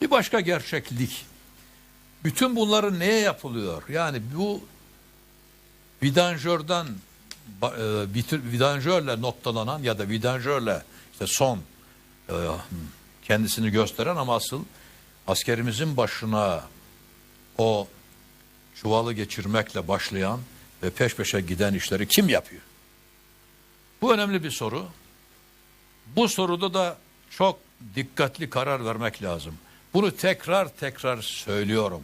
Bir başka gerçeklik. Bütün bunları neye yapılıyor? Yani bu vidanjörden e, vidanjörle noktalanan ya da vidanjörle işte son e, kendisini gösteren ama asıl askerimizin başına o çuvalı geçirmekle başlayan ve peş peşe giden işleri kim yapıyor? Bu önemli bir soru. Bu soruda da çok dikkatli karar vermek lazım. Bunu tekrar tekrar söylüyorum.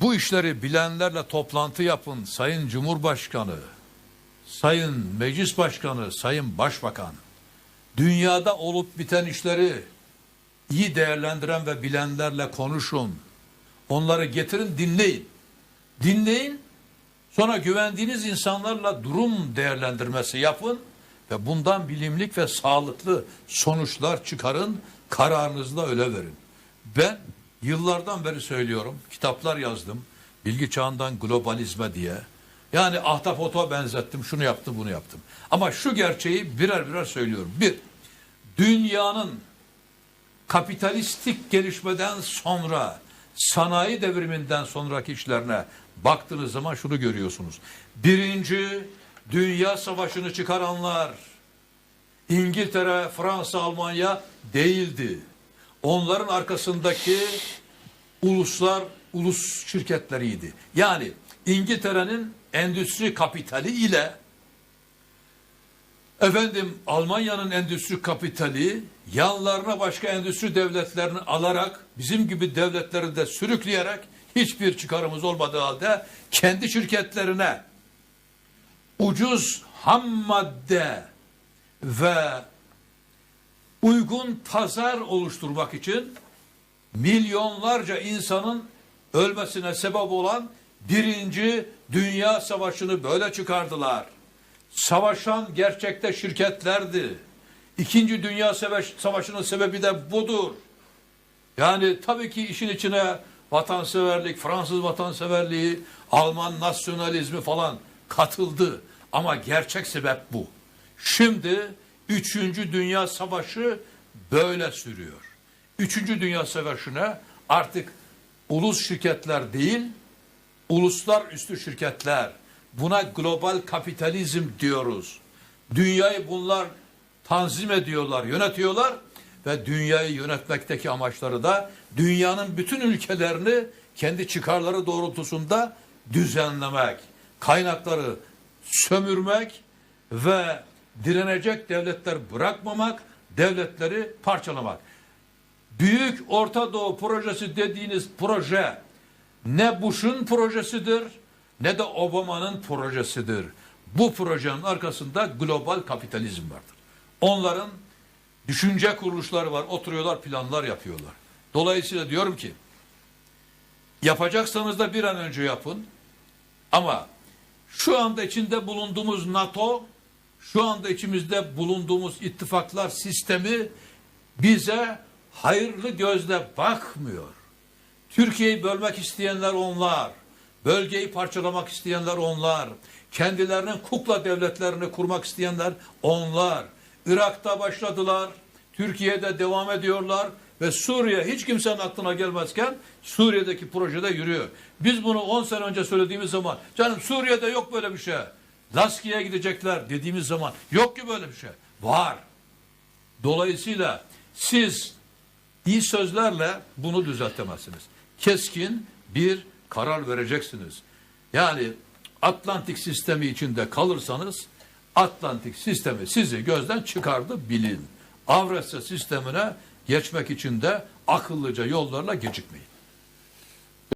Bu işleri bilenlerle toplantı yapın Sayın Cumhurbaşkanı, Sayın Meclis Başkanı, Sayın Başbakan. Dünyada olup biten işleri iyi değerlendiren ve bilenlerle konuşun. Onları getirin dinleyin. Dinleyin sonra güvendiğiniz insanlarla durum değerlendirmesi yapın ve bundan bilimlik ve sağlıklı sonuçlar çıkarın. Kararınızı da öyle verin. Ben yıllardan beri söylüyorum. Kitaplar yazdım. Bilgi çağından globalizme diye. Yani ahtapota benzettim. Şunu yaptım bunu yaptım. Ama şu gerçeği birer birer söylüyorum. Bir, dünyanın kapitalistik gelişmeden sonra sanayi devriminden sonraki işlerine baktığınız zaman şunu görüyorsunuz. Birinci Dünya Savaşı'nı çıkaranlar İngiltere, Fransa, Almanya değildi. Onların arkasındaki uluslar, ulus şirketleriydi. Yani İngiltere'nin endüstri kapitali ile Efendim Almanya'nın endüstri kapitali yanlarına başka endüstri devletlerini alarak bizim gibi devletleri de sürükleyerek hiçbir çıkarımız olmadığı halde kendi şirketlerine ucuz ham madde ve uygun pazar oluşturmak için milyonlarca insanın ölmesine sebep olan birinci dünya savaşını böyle çıkardılar. Savaşan gerçekte şirketlerdi. İkinci Dünya Savaş- Savaşı'nın sebebi de budur. Yani tabii ki işin içine vatanseverlik, Fransız vatanseverliği, Alman nasyonalizmi falan katıldı. Ama gerçek sebep bu. Şimdi Üçüncü Dünya Savaşı böyle sürüyor. Üçüncü Dünya Savaşı'na artık ulus şirketler değil, uluslar üstü şirketler. Buna global kapitalizm diyoruz. Dünyayı bunlar tanzim ediyorlar, yönetiyorlar ve dünyayı yönetmekteki amaçları da dünyanın bütün ülkelerini kendi çıkarları doğrultusunda düzenlemek, kaynakları sömürmek ve direnecek devletler bırakmamak, devletleri parçalamak. Büyük Orta Doğu projesi dediğiniz proje ne Bush'un projesidir ne de Obama'nın projesidir. Bu projenin arkasında global kapitalizm vardır. Onların düşünce kuruluşları var, oturuyorlar, planlar yapıyorlar. Dolayısıyla diyorum ki yapacaksanız da bir an önce yapın. Ama şu anda içinde bulunduğumuz NATO, şu anda içimizde bulunduğumuz ittifaklar sistemi bize hayırlı gözle bakmıyor. Türkiye'yi bölmek isteyenler onlar. Bölgeyi parçalamak isteyenler onlar. Kendilerinin kukla devletlerini kurmak isteyenler onlar. Irak'ta başladılar. Türkiye'de devam ediyorlar ve Suriye hiç kimsenin aklına gelmezken Suriye'deki projede yürüyor. Biz bunu 10 sene önce söylediğimiz zaman canım Suriye'de yok böyle bir şey. Laskiye gidecekler dediğimiz zaman yok ki böyle bir şey. Var. Dolayısıyla siz iyi sözlerle bunu düzeltemezsiniz. Keskin bir karar vereceksiniz. Yani Atlantik sistemi içinde kalırsanız Atlantik sistemi sizi gözden çıkardı bilin. Avrasya sistemine geçmek için de akıllıca yollarla gecikmeyin.